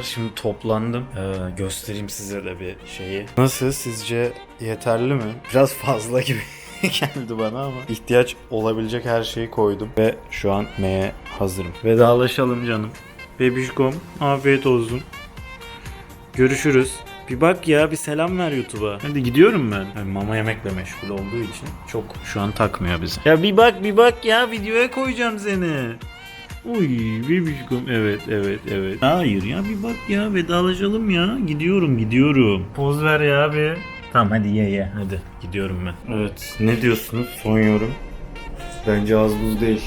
arkadaşlar şimdi toplandım. Ee, göstereyim size de bir şeyi. Nasıl sizce yeterli mi? Biraz fazla gibi geldi bana ama ihtiyaç olabilecek her şeyi koydum ve şu an meye hazırım. Vedalaşalım canım. Bebişkom afiyet olsun. Görüşürüz. Bir bak ya bir selam ver YouTube'a. Hadi gidiyorum ben. Yani mama yemekle meşgul olduğu için çok şu an takmıyor bizi. Ya bir bak bir bak ya videoya koyacağım seni. Uy bebişkom evet evet evet. Hayır ya bir bak ya vedalaşalım ya. Gidiyorum gidiyorum. Poz ver ya bir. Tamam hadi ye ye hadi. Gidiyorum ben. Evet ne diyorsunuz? Son yorum. Bence az buz değil.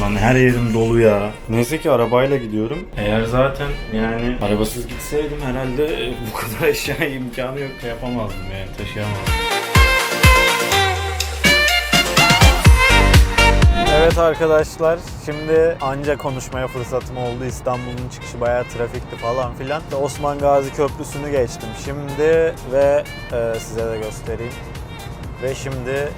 Lan her yerim dolu ya. Neyse ki arabayla gidiyorum. Eğer zaten yani arabasız gitseydim herhalde bu kadar eşya imkanı yok yapamazdım yani taşıyamazdım. Evet arkadaşlar şimdi anca konuşmaya fırsatım oldu. İstanbul'un çıkışı bayağı trafikti falan filan. Osman Gazi Köprüsü'nü geçtim şimdi ve e, size de göstereyim. Ve şimdi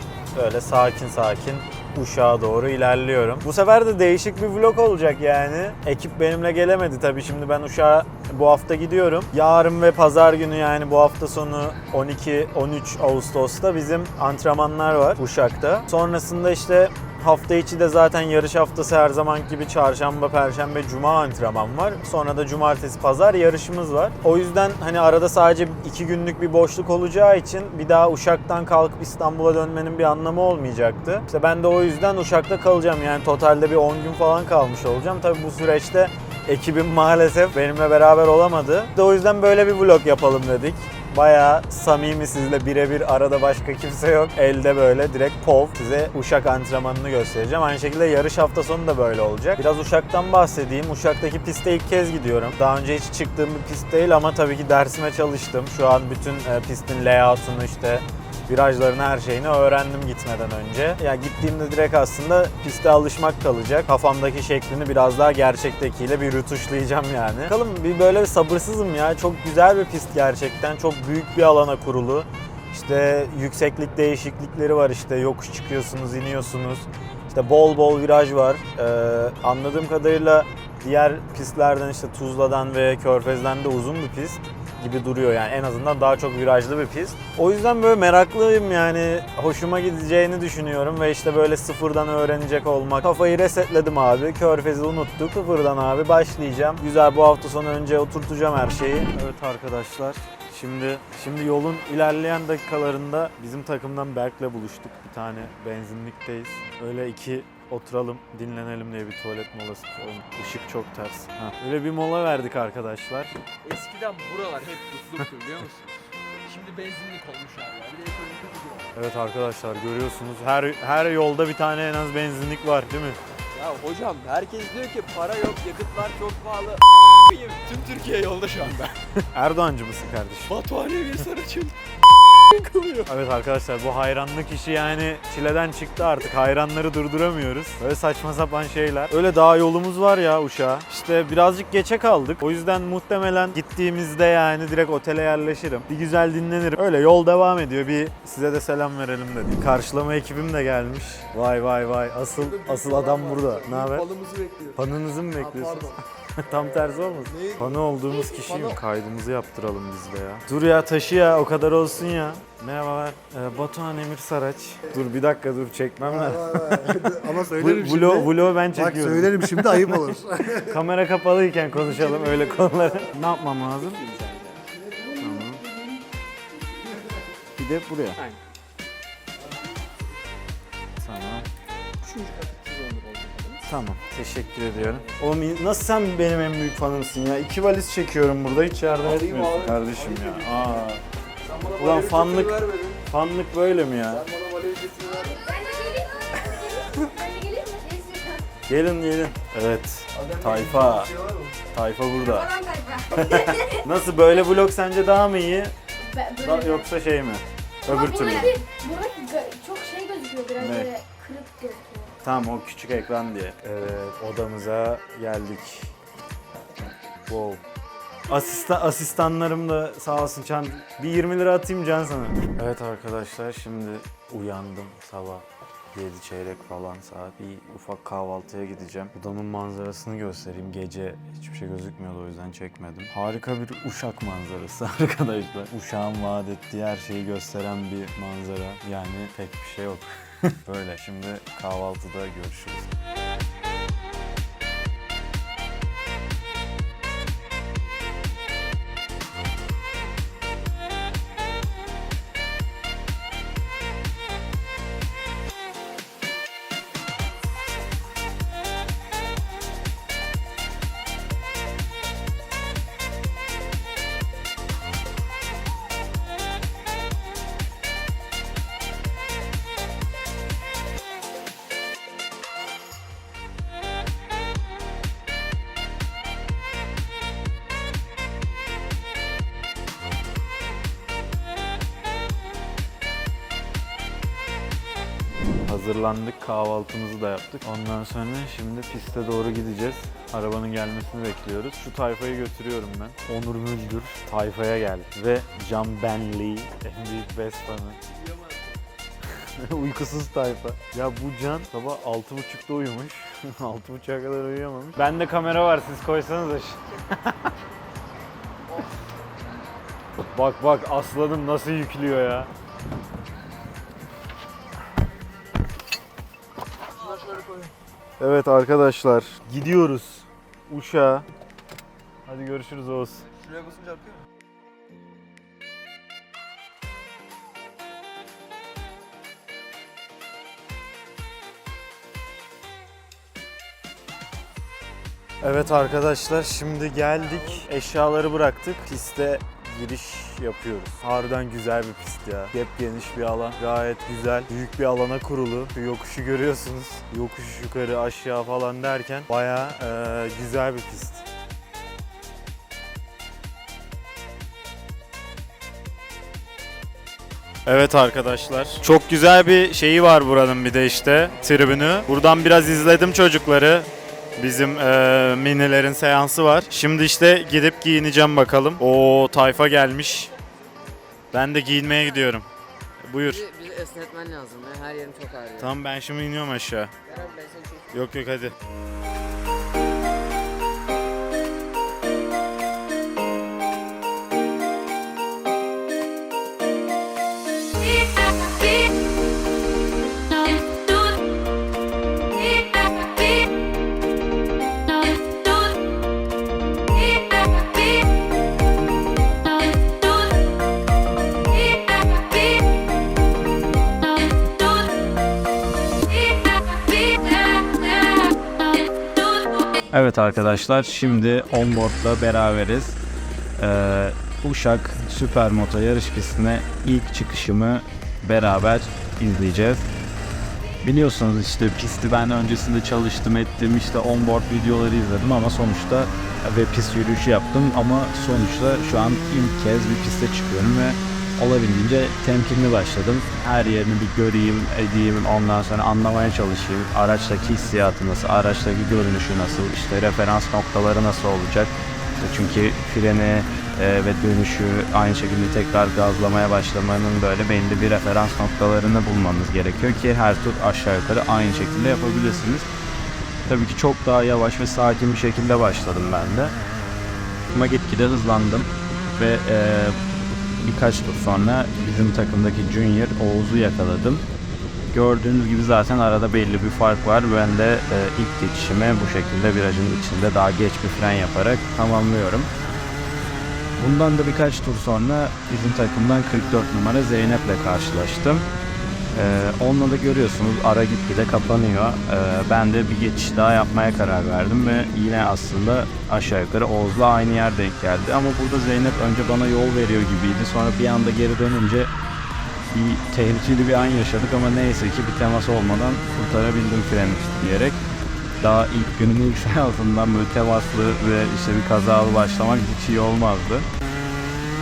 öyle sakin sakin Uşak'a doğru ilerliyorum. Bu sefer de değişik bir vlog olacak yani. Ekip benimle gelemedi tabii şimdi ben Uşak'a bu hafta gidiyorum. Yarın ve pazar günü yani bu hafta sonu 12-13 Ağustos'ta bizim antrenmanlar var Uşak'ta. Sonrasında işte Hafta içi de zaten yarış haftası her zaman gibi çarşamba, perşembe, cuma antrenman var. Sonra da cumartesi, pazar yarışımız var. O yüzden hani arada sadece iki günlük bir boşluk olacağı için bir daha Uşak'tan kalkıp İstanbul'a dönmenin bir anlamı olmayacaktı. İşte ben de o yüzden Uşak'ta kalacağım. Yani totalde bir 10 gün falan kalmış olacağım. Tabii bu süreçte ekibim maalesef benimle beraber olamadı. De o yüzden böyle bir vlog yapalım dedik. Bayağı samimi sizle birebir arada başka kimse yok. Elde böyle direkt pov size Uşak antrenmanını göstereceğim. Aynı şekilde yarış hafta sonu da böyle olacak. Biraz Uşak'tan bahsedeyim. Uşak'taki piste ilk kez gidiyorum. Daha önce hiç çıktığım bir pist değil ama tabii ki dersime çalıştım. Şu an bütün e, pistin layout'unu işte virajlarını her şeyini öğrendim gitmeden önce. Ya gittiğimde direkt aslında piste alışmak kalacak. Kafamdaki şeklini biraz daha gerçektekiyle bir rutuşlayacağım yani. Bakalım bir böyle bir sabırsızım ya. Çok güzel bir pist gerçekten. Çok büyük bir alana kurulu. İşte yükseklik değişiklikleri var işte yokuş çıkıyorsunuz, iniyorsunuz. İşte bol bol viraj var. Ee, anladığım kadarıyla diğer pistlerden işte Tuzla'dan ve Körfez'den de uzun bir pist gibi duruyor yani en azından daha çok virajlı bir pist. O yüzden böyle meraklıyım yani hoşuma gideceğini düşünüyorum ve işte böyle sıfırdan öğrenecek olmak. Kafayı resetledim abi. Körfez'i unuttuk. Sıfırdan abi başlayacağım. Güzel bu hafta sonu önce oturtacağım her şeyi. Evet arkadaşlar. Şimdi şimdi yolun ilerleyen dakikalarında bizim takımdan Berk'le buluştuk. Bir tane benzinlikteyiz. Öyle iki oturalım, dinlenelim diye bir tuvalet molası. Oğlum ışık çok ters. Ha. Öyle bir mola verdik arkadaşlar. Eskiden buralar hep pusluktu biliyor musun? Şimdi benzinlik olmuş abi ya. Bir de ekonomi kötü diyor. Evet arkadaşlar görüyorsunuz her her yolda bir tane en az benzinlik var değil mi? Ya hocam herkes diyor ki para yok, yakıtlar çok pahalı. A**ayım. Tüm Türkiye yolda şu anda. Erdoğancı mısın kardeşim? Batuhane ve Saraç'ın kılıyor. Evet arkadaşlar bu hayranlık işi yani çileden çıktı artık. Hayranları durduramıyoruz. Böyle saçma sapan şeyler. Öyle daha yolumuz var ya Uşak'a. İşte birazcık geçe kaldık. O yüzden muhtemelen gittiğimizde yani direkt otele yerleşirim. Bir güzel dinlenirim. Öyle yol devam ediyor. Bir size de selam verelim dedik. Karşılama ekibim de gelmiş. Vay vay vay. Asıl asıl adam burada. Ne haber? Balımızı bekliyoruz. Panınızı mı bekliyorsunuz? Tam tersi olmasın? Neyi? Olduğumuz kişiyim. Kaydımızı yaptıralım biz de ya. Dur ya taşı ya o kadar olsun ya. Merhabalar. Ee, Batuhan Emir Saraç. Dur bir dakika dur çekmem lazım. Vay vay. Ama söylerim Bu- şimdi. Vlog, vlog ben Bak çekiyorum. söylerim şimdi ayıp olur. Kamera kapalıyken konuşalım öyle konuları. ne yapmam lazım? Tamam. Bir de buraya. Aynen. Tamam. Teşekkür ediyorum. Oğlum nasıl sen benim en büyük fanımsın ya? İki valiz çekiyorum burada hiç yardım etmiyorsun abi. kardeşim ya. Aa. Ulan fanlık, fanlık böyle mi ya? Bana valizesini ver. Ben de geleyim mi? Ben de geleyim mi? Şey istiyorsan. Gelin gelin. Evet. Tayfa. Tayfa burada. Falan tayfa. Nasıl böyle vlog sence daha mı iyi? Ben Da- yoksa şey mi? Ama Öbür türlü. buradaki, buradaki ga- çok şey gözüküyor biraz Ne? böyle Tamam o küçük ekran diye. Evet odamıza geldik. Wow. Asistan, asistanlarım da sağ olsun Can. Bir 20 lira atayım Can sana. Evet arkadaşlar şimdi uyandım sabah. 7 çeyrek falan saat. Bir ufak kahvaltıya gideceğim. Odamın manzarasını göstereyim. Gece hiçbir şey gözükmüyordu o yüzden çekmedim. Harika bir Uşak manzarası arkadaşlar. Uşak'ın vaat ettiği her şeyi gösteren bir manzara. Yani pek bir şey yok. Böyle şimdi kahvaltıda görüşürüz. Hazırlandık, kahvaltımızı da yaptık. Ondan sonra şimdi piste doğru gideceğiz. Arabanın gelmesini bekliyoruz. Şu tayfayı götürüyorum ben. Onur Müldür tayfaya geldi. Ve Can Benley, en büyük best fanı. Uykusuz tayfa. Ya bu Can sabah 6.30'da uyumuş. 6.30'a kadar uyuyamamış. Bende kamera var siz koysanız bak bak aslanım nasıl yüklüyor ya. Evet arkadaşlar gidiyoruz Uşak'a. Hadi görüşürüz Oğuz. Şuraya basınca mu? Evet arkadaşlar şimdi geldik. Eşyaları bıraktık. Piste giriş yapıyoruz. Harbiden güzel bir pist ya. Hep geniş bir alan. Gayet güzel. Büyük bir alana kurulu. Şu yokuşu görüyorsunuz. Yokuş yukarı aşağı falan derken baya güzel bir pist. Evet arkadaşlar. Çok güzel bir şeyi var buranın bir de işte tribünü. Buradan biraz izledim çocukları. Bizim eee, minilerin seansı var. Şimdi işte gidip giyineceğim bakalım. O tayfa gelmiş. Ben de giyinmeye gidiyorum. Buyur. Bizi, bizi esnetmen lazım ya. Her yerim çok ağrıyor. Tamam ben şimdi iniyorum aşağı. Kerem ben seni çok Yok yok hadi. Evet arkadaşlar şimdi onboard'la beraberiz. Ee, Uşak Süpermoto yarış pistine ilk çıkışımı beraber izleyeceğiz. Biliyorsunuz işte pisti ben öncesinde çalıştım ettim işte onboard videoları izledim ama sonuçta ve pist yürüyüşü yaptım ama sonuçta şu an ilk kez bir piste çıkıyorum ve olabildiğince temkinli başladım. Her yerini bir göreyim, edeyim, ondan sonra anlamaya çalışayım. Araçtaki hissiyatı nasıl, araçtaki görünüşü nasıl, işte referans noktaları nasıl olacak. Çünkü freni e, ve dönüşü aynı şekilde tekrar gazlamaya başlamanın böyle belli bir referans noktalarını bulmanız gerekiyor ki her tur aşağı yukarı aynı şekilde yapabilirsiniz. Tabii ki çok daha yavaş ve sakin bir şekilde başladım ben de. Ama gitgide hızlandım ve e, birkaç tur sonra bizim takımdaki Junior Oğuz'u yakaladım. Gördüğünüz gibi zaten arada belli bir fark var. Ben de e, ilk geçişimi bu şekilde virajın içinde daha geç bir fren yaparak tamamlıyorum. Bundan da birkaç tur sonra bizim takımdan 44 numara Zeynep'le karşılaştım. Ee, onunla da görüyorsunuz ara gitgide kapanıyor. Ee, ben de bir geçiş daha yapmaya karar verdim ve yine aslında aşağı yukarı Oğuz'la aynı yer denk geldi. Ama burada Zeynep önce bana yol veriyor gibiydi. Sonra bir anda geri dönünce bir tehlikeli bir an yaşadık ama neyse ki bir temas olmadan kurtarabildim freni diyerek. Daha ilk günün ilk seansından böyle temaslı ve işte bir kazalı başlamak hiç iyi olmazdı.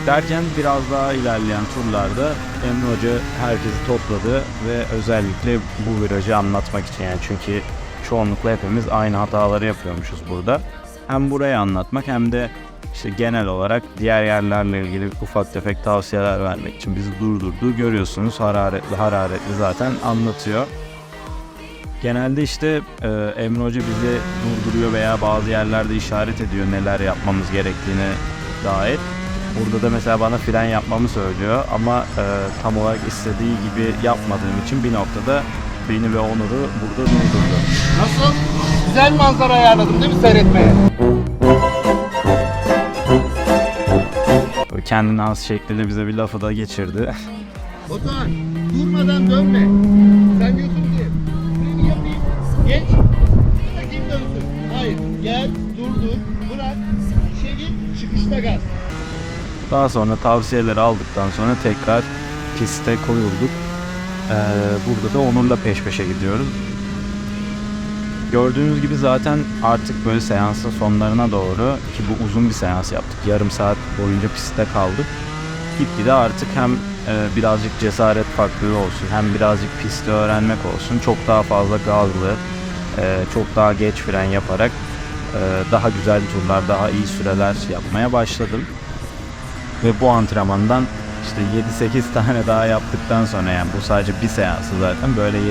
Derken biraz daha ilerleyen turlarda Emre Hoca herkesi topladı ve özellikle bu virajı anlatmak için yani çünkü çoğunlukla hepimiz aynı hataları yapıyormuşuz burada. Hem burayı anlatmak hem de işte genel olarak diğer yerlerle ilgili ufak tefek tavsiyeler vermek için bizi durdurdu. Görüyorsunuz hararetli hararetli zaten anlatıyor. Genelde işte e, Emre Hoca bizi durduruyor veya bazı yerlerde işaret ediyor neler yapmamız gerektiğine dair. Burada da mesela bana fren yapmamı söylüyor ama e, tam olarak istediği gibi yapmadığım için bir noktada beni ve Onur'u burada durdurdu. Nasıl? Güzel manzara ayarladım değil mi seyretmeye? Böyle kendine az şekliyle bize bir lafı da geçirdi. Batuhan durmadan dönme. Sen diyorsun ki freni yapayım, geç, Daha sonra tavsiyeleri aldıktan sonra tekrar piste koyulduk. Ee, burada da Onur'la peş peşe gidiyoruz. Gördüğünüz gibi zaten artık böyle seansın sonlarına doğru ki bu uzun bir seans yaptık. Yarım saat boyunca pistte kaldık. Gitgide artık hem e, birazcık cesaret farklılığı olsun hem birazcık pisti öğrenmek olsun. Çok daha fazla gazlı, e, çok daha geç fren yaparak e, daha güzel turlar, daha iyi süreler yapmaya başladım. Ve bu antrenmandan işte 7-8 tane daha yaptıktan sonra yani bu sadece bir seansı zaten böyle 7-8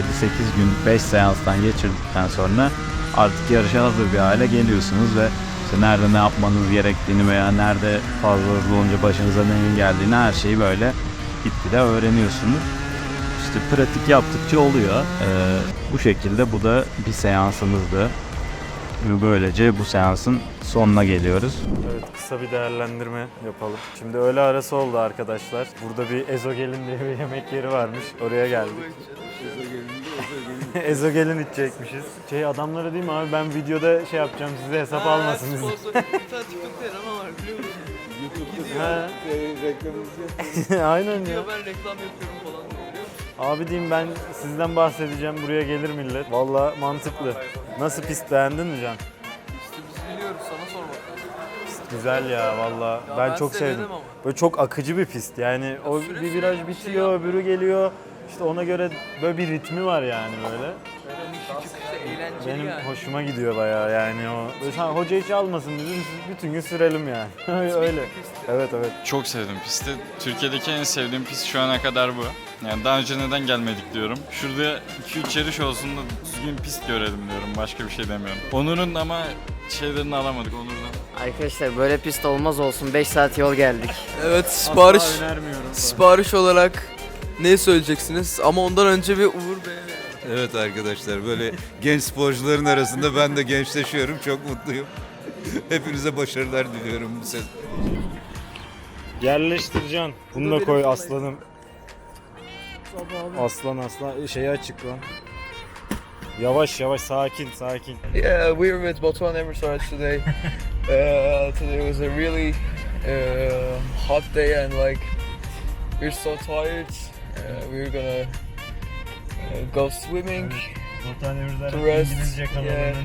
gün 5 seanstan geçirdikten sonra artık yarışa hazır bir hale geliyorsunuz ve işte nerede ne yapmanız gerektiğini veya nerede fazla hızlı olunca başınıza neyin geldiğini her şeyi böyle gitgide öğreniyorsunuz. İşte pratik yaptıkça oluyor. Ee, bu şekilde bu da bir seansımızdı. Ve böylece bu seansın sonuna geliyoruz. Evet kısa bir değerlendirme yapalım. Şimdi öğle arası oldu arkadaşlar. Burada bir ezogelin diye bir yemek yeri varmış. Oraya geldik. ezogelin içecekmişiz. Şey adamlara değil mi abi ben videoda şey yapacağım size hesap almasın. Aynen ya. ben reklam yapıyorum falan. Abi diyeyim ben sizden bahsedeceğim buraya gelir millet. Valla mantıklı. Nasıl pist beğendin mi Can? İşte biz biliyoruz sana sormak lazım. Güzel ya valla. Ben, ben çok sevdim ama. Böyle çok akıcı bir pist. Yani o süre bir süre viraj bir şey bitiyor, öbürü geliyor. İşte ona göre böyle bir ritmi var yani böyle. Eğlenceli Benim yani. hoşuma gidiyor bayağı yani o. Böyle sen hoca hiç almasın bizim bütün gün sürelim yani. Öyle. Evet evet. Çok sevdim pisti. Türkiye'deki en sevdiğim pist şu ana kadar bu. Yani daha önce neden gelmedik diyorum. Şurada 2-3 yarış olsun da düzgün pist görelim diyorum. Başka bir şey demiyorum. Onur'un ama şeylerini alamadık Onur'dan. Arkadaşlar böyle pist olmaz olsun 5 saat yol geldik. Evet sipariş Asla önermiyorum. sipariş olarak ne söyleyeceksiniz? Ama ondan önce bir Uğur Bey Evet arkadaşlar böyle genç sporcuların arasında ben de gençleşiyorum. Çok mutluyum. Hepinize başarılar diliyorum bu sezon. Yerleştir Can. Bunu da koy aslanım. Aslan aslan şeyi açık lan. Yavaş yavaş sakin sakin. Yeah, we were with Batuhan Emmersaert today. uh, today was a really uh, hot day and like we're so tired. Uh, we were gonna go swimming. To rest, İngilizce kanalının yeah.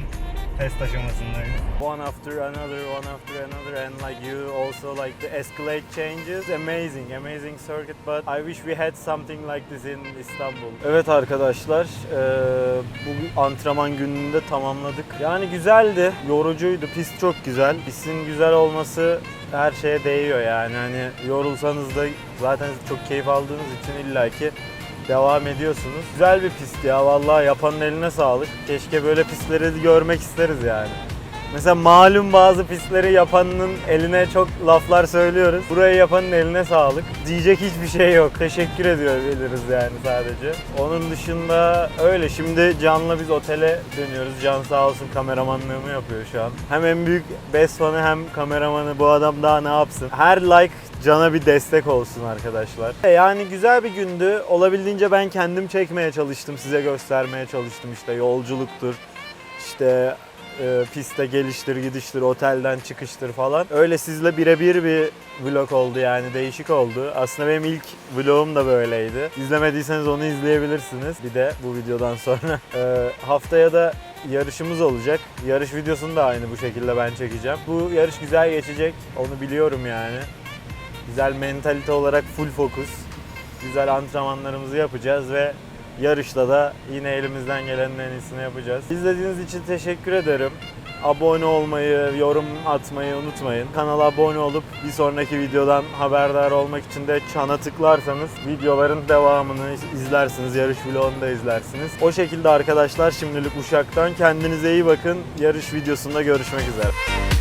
test aşamasındayız. One after another, one after another and like you also like the escalate changes. Amazing, amazing circuit but I wish we had something like this in Istanbul. Evet arkadaşlar, eee, bu antrenman gününü de tamamladık. Yani güzeldi, yorucuydu, pist çok güzel. Pistin güzel olması her şeye değiyor yani. Hani yorulsanız da zaten çok keyif aldığınız için illaki devam ediyorsunuz. Güzel bir pist ya vallahi yapanın eline sağlık. Keşke böyle pistleri görmek isteriz yani. Mesela malum bazı pistleri yapanın eline çok laflar söylüyoruz. Burayı yapanın eline sağlık. Diyecek hiçbir şey yok. Teşekkür ediyor biliriz yani sadece. Onun dışında öyle. Şimdi Can'la biz otele dönüyoruz. Can sağ olsun kameramanlığımı yapıyor şu an. Hem en büyük best fanı hem kameramanı. Bu adam daha ne yapsın? Her like Can'a bir destek olsun arkadaşlar. Yani güzel bir gündü. Olabildiğince ben kendim çekmeye çalıştım. Size göstermeye çalıştım. İşte yolculuktur. İşte e, piste geliştir gidiştir, otelden çıkıştır falan. Öyle sizle birebir bir vlog oldu yani değişik oldu. Aslında benim ilk vlogum da böyleydi. İzlemediyseniz onu izleyebilirsiniz. Bir de bu videodan sonra. E, haftaya da yarışımız olacak. Yarış videosunu da aynı bu şekilde ben çekeceğim. Bu yarış güzel geçecek. Onu biliyorum yani. Güzel mentalite olarak full fokus. Güzel antrenmanlarımızı yapacağız ve yarışta da yine elimizden gelenin en iyisini yapacağız. İzlediğiniz için teşekkür ederim. abone olmayı, yorum atmayı unutmayın. Kanala abone olup bir sonraki videodan haberdar olmak için de çana tıklarsanız videoların devamını izlersiniz. Yarış vlogunu da izlersiniz. O şekilde arkadaşlar şimdilik Uşak'tan kendinize iyi bakın. Yarış videosunda görüşmek üzere.